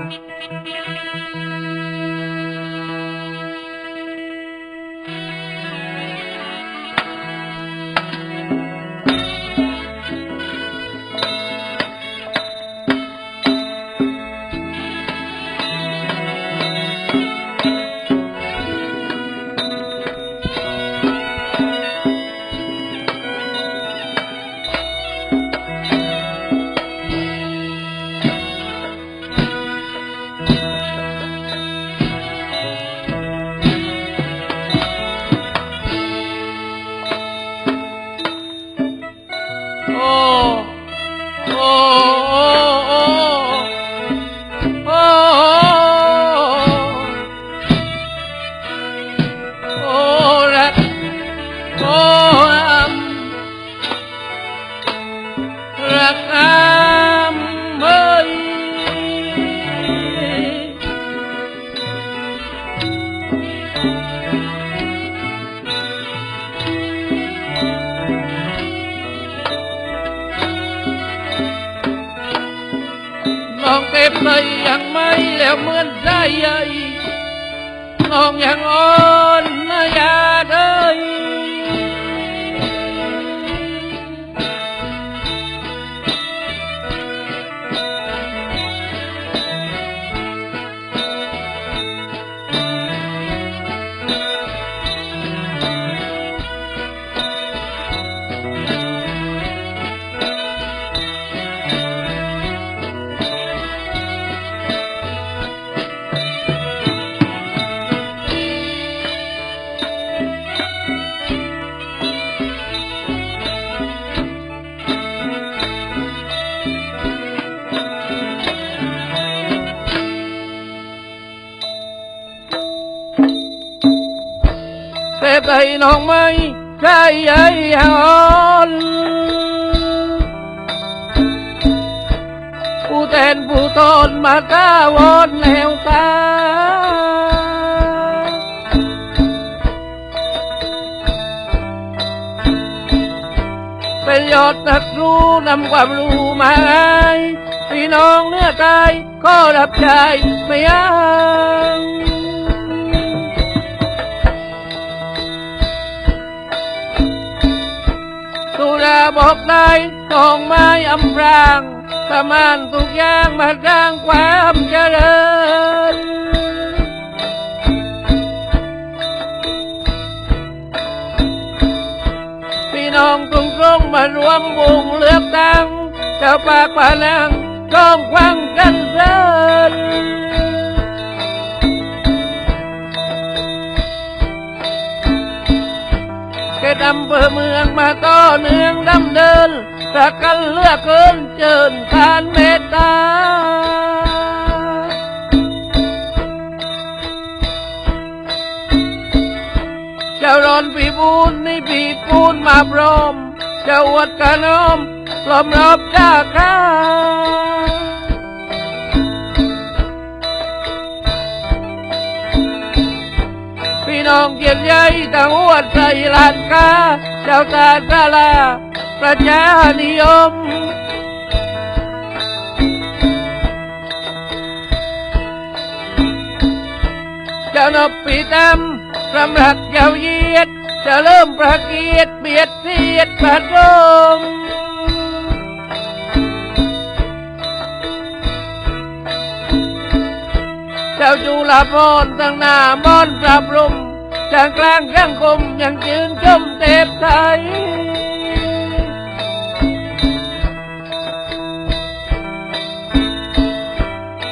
Thank you. เลยยังไม่แล้วเหมือนใจใหญ่น้องยังอ่อนนะยา แต่ใจน้องไม่ใจใหญ่อ่อนผู้แทนผู้ตนมาก้าวอนแล้วตาเป็นยอดนักรู้นำความรู้มาให้พี่น้องเนื้อกายก็รับใช้ไม่ยัง บอกได้ต้องไม้อำพรางประมาณทุกอย่างมาสร้างความเจริญพี่น้องตรงตรงมารวมวงเลือกตั้งเจ้าปากปานังก้องควังกันเสินแภอเมืองมาต่อเนื่องดำเดินรักกันเลือกเกินเจิญทานเมตตาเจ้ารอนปีบูนนี่ปีปูนมาพร้อมเจ้าอวดกระนอมปลอมรอบจ้าข้า น้องเกียรติใหญ่ต่างอวดใส่ลานกาเจ้าตาตาลาประชานิยมเจ้านบปีดำรำรักเยาวเยียดจะเริ่มประเกียดเบียดเสียดประดมเจ้าจุลาพรตั้งหน้ามอนปรับรุม จางกลางสังคมยังยืนชมเทพไทย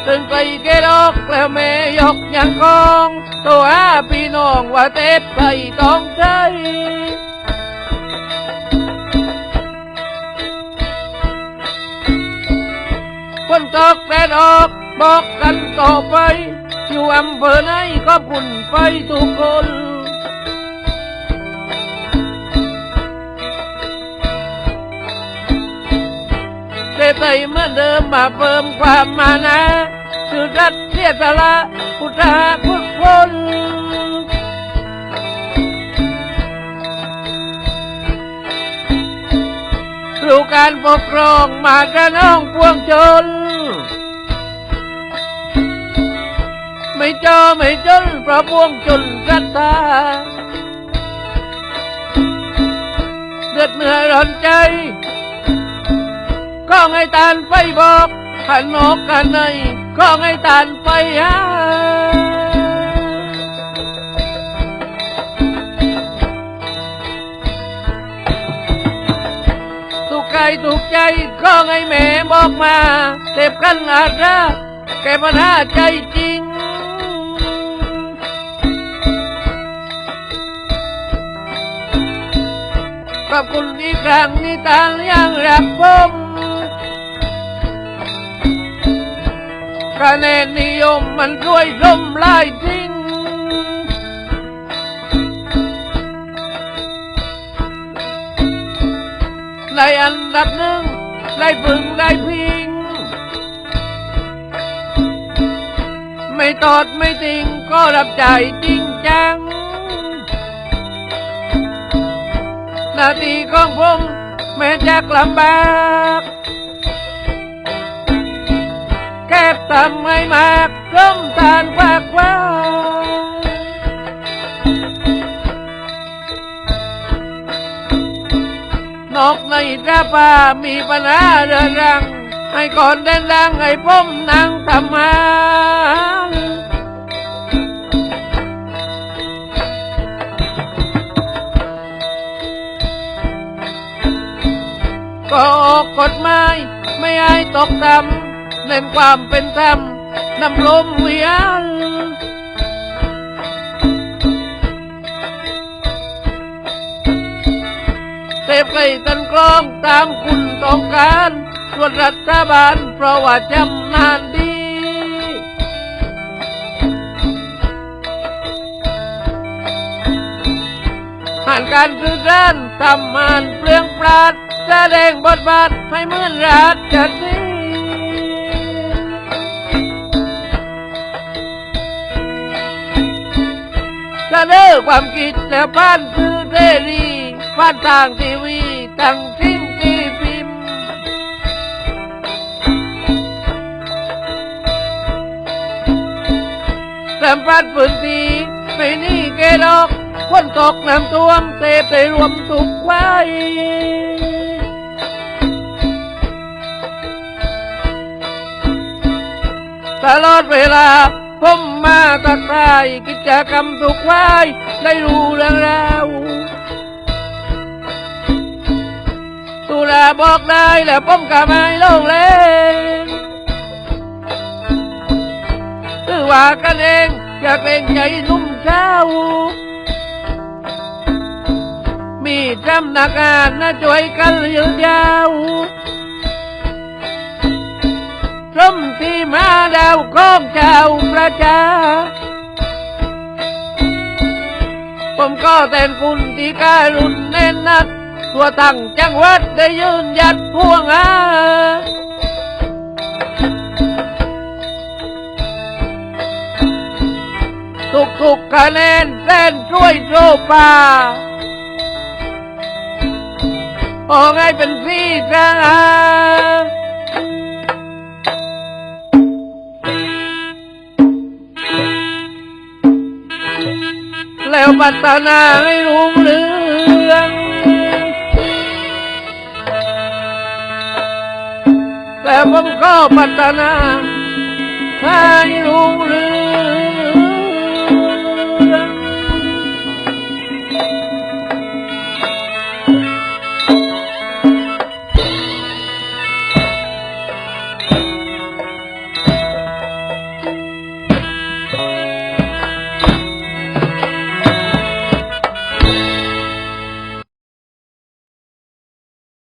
ตึงไปเกดอกแล้วแม่ยกยังกองตัวหาพี่น้องว่าเต็ดไปต้องใจคนตกแดดออกบอกกันต่อไปอยู่อำเภอไหนก็ปุ่นไปทุกคน เตยเหมือนเดิมมาเพิ่มความมานะคือรัฐเสียสละพุทธาพุทธคนรู้การปกครองมากระน้องพวงชน ไม่เจอไม่จนเพราะพวงจนรัตตาเดือดเหนื่อยร้อนใจ ก็ให้ตานไปบอกขันนอกกันในก็ให้ตานไปหาทุกใจทุกใจก็ให้แม่บอกมาเจ็บกันอาจระแก้ปัญหาใจจริงขอบคุณอีกครั้งที่ตางยังรักผม คะแนนนิยมมันช่วยลมลายทิ้งในอันดับหนึ่งได้พึงได้พิง ไม่ตอดไม่ติงก็รับใจจริงจัง นาทีของผมแม้จะลำบาก ทำให้มากร่มทานฝากไว้นกในระปามีปัญหาเรื้อรัง ให้ก่อนเดินดังให้ผมนั่งทำงาก็ออกกฎหมายไม่ให้ตกต่ำ เน้นความเป็นธรรมนำลมเวียนเสพไก่ตันกลองตามคุณต้องการส่วนรัฐบาลเพราะว่าจำนานดีผ่านการสื่อสารทำมานเปลืองปราดแสดงบทบาทให้เหมือนรา ชสีเสนอความคิดและผ่านสื่อเสรีผ่านทางทีวีตั้งทิ้งทีพิมพ์สัมผัสพื้นที่ไม่นี่เกดอกฝนตกน้ำท่วมเตไปรวมทุกไว้ตลอดเวลาผม มาตักทายกิจกรรมทุกไว้ได้รู้เรื่องราวตุลาบอกได้แล้วผมก็ไม่ลงเล่นคือว่ากันเองอยากเป็นใจนุ่มเช้า มีจำนักงานนะช่วยกันยืดยาวสมที่มาาวของเจ้าประชา ผมก็แทนคุณที่การุณแน่นนัก ตัวตั้งจังหวัดได้ยืนยัดพวงอาทุกทุกคะแนนแสนช่วยโซปาโอ้ไงเป็นพี่จ้า แล้วพัฒนาให้รุ่งเรือง แล้วผมก็พัฒนาให้รุ่งเรือง